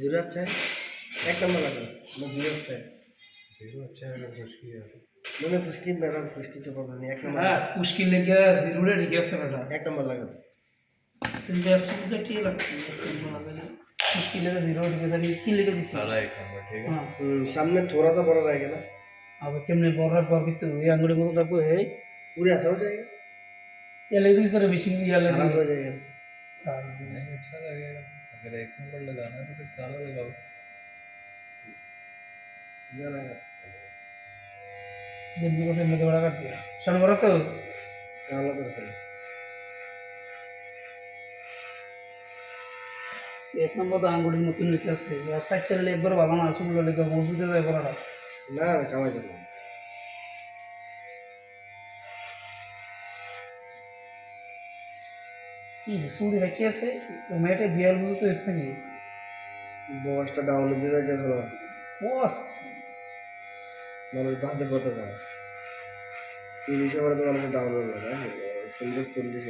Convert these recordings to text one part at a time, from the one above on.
Zero अच्छा है? एक नंबर लगा। मैं ज़ीरो अच्छा है ज़ीरो अच्छा है खुशकी है। मैंने खुशकी मेरा खुशकी तो पता नहीं एक नंबर हाँ मुश्किल लग गया ज़ीरो ले ठीक है सर बेटा। एक नंबर लगा। तुम जैसे मुझे ठीक लगती है मुश्किल लगा ज़ीरो ठीक है सर इसकी लेके दिस सारा एक नंबर ठीक है। हाँ। हम्म, सामने थोड़ा सा बड़ा रहेगा ना। अब केमने बड़ा पर भी ये अंगड़े को तो तक है। पूरे ऐसा हो जाएगा? ये ले तो इस मशीन भी ले तो खराब हो जाएगा अच्छा लगेगा। अगर एक नंबर लगाना है तो फिर सारा लगाओ জানা যেমনি কথা এমনি বড় কাট দিয়া সামনে বড় তো আলাদা দরকার এক নম্বর তো আঙ্গুলের মতন নিতে আসছে আর সাইড চালালে একবার ভালো না আসলে লেগে মজবুত হয়ে যায় বড়টা না না কামাই যাবে কি সুদি রাখি আছে? মেয়েটা বিয়ার বুঝে তো এসে নাকি? বয়সটা ডাউনে দিয়ে গেল ধরো বস। মানুষ বাঁচতে কত পারে তিরিশে পরে তো মানুষ ডাউন হলো না? সুন্দর চল্লিশ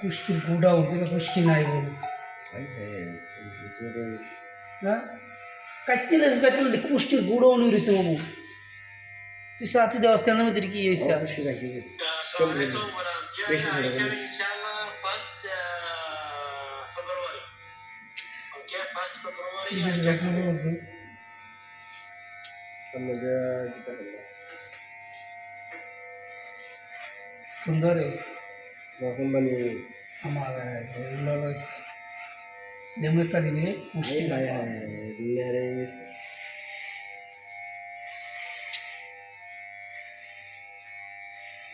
কুষ্টির গুড়া ওর থেকে কুষ্টি নাই বলে আই হ্যাঁ চল্লিশে বয়স। হ্যাঁ কাটছিলে কাটছিলে কুষ্টির গুড়া উনি রয়েছে মামু তুই সাথে দেওয়া স্থানের মধ্যে কি হয়েছে অবশ্যই রাখি কোম্পানি আমার নেমুলেসটা দিবি পুষ্টি আরে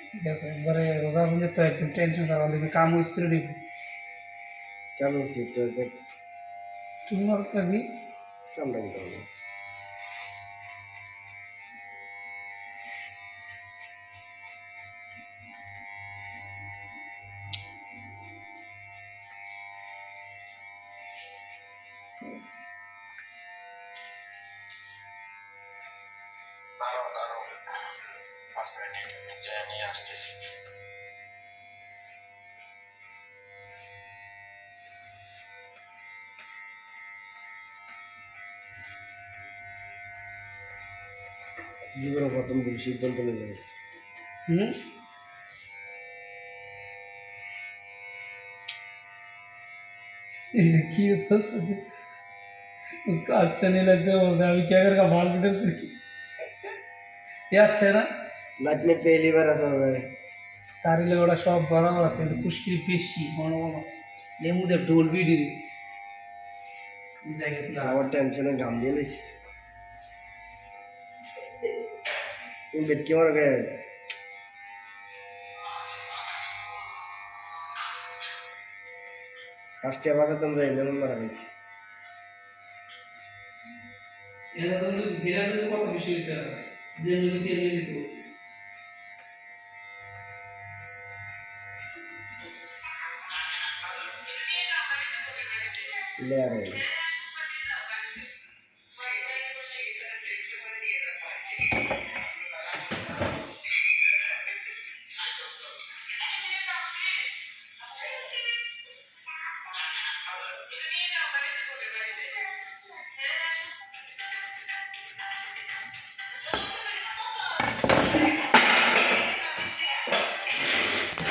ঠিক আছে একবারে রোজা হলে তো একদম টেনশন ছাড়া দিবি কাম স্পিরিট দিবি কেমন স্পিরিট তুমি জীবনের প্রথম গুরু সিদ্ধান্ত নিলেন। হুম? কি উত্তর उसका अच्छा नहीं लगता बोलते अभी क्या करेगा बाल किधर से की ये अच्छा है ना लाइफ में पहली बार ऐसा हुआ है তারিলে ওরা সব বরাবর আছে কিন্তু পুষ্কিরি বেশি ঘন ঘন লেমুদের ডোল বিডি জায়গা থেকে আমার টেনশনে ঘাম দিয়ে লিস তুমি বেটকে মারো গে ফার্স্টে বাজাতাম যাই যেমন মারা গেছি এরা তো কিন্তু বিরাট কিন্তু কত বেশি হয়েছে যে মিলিতে মিলিত লেয়ারে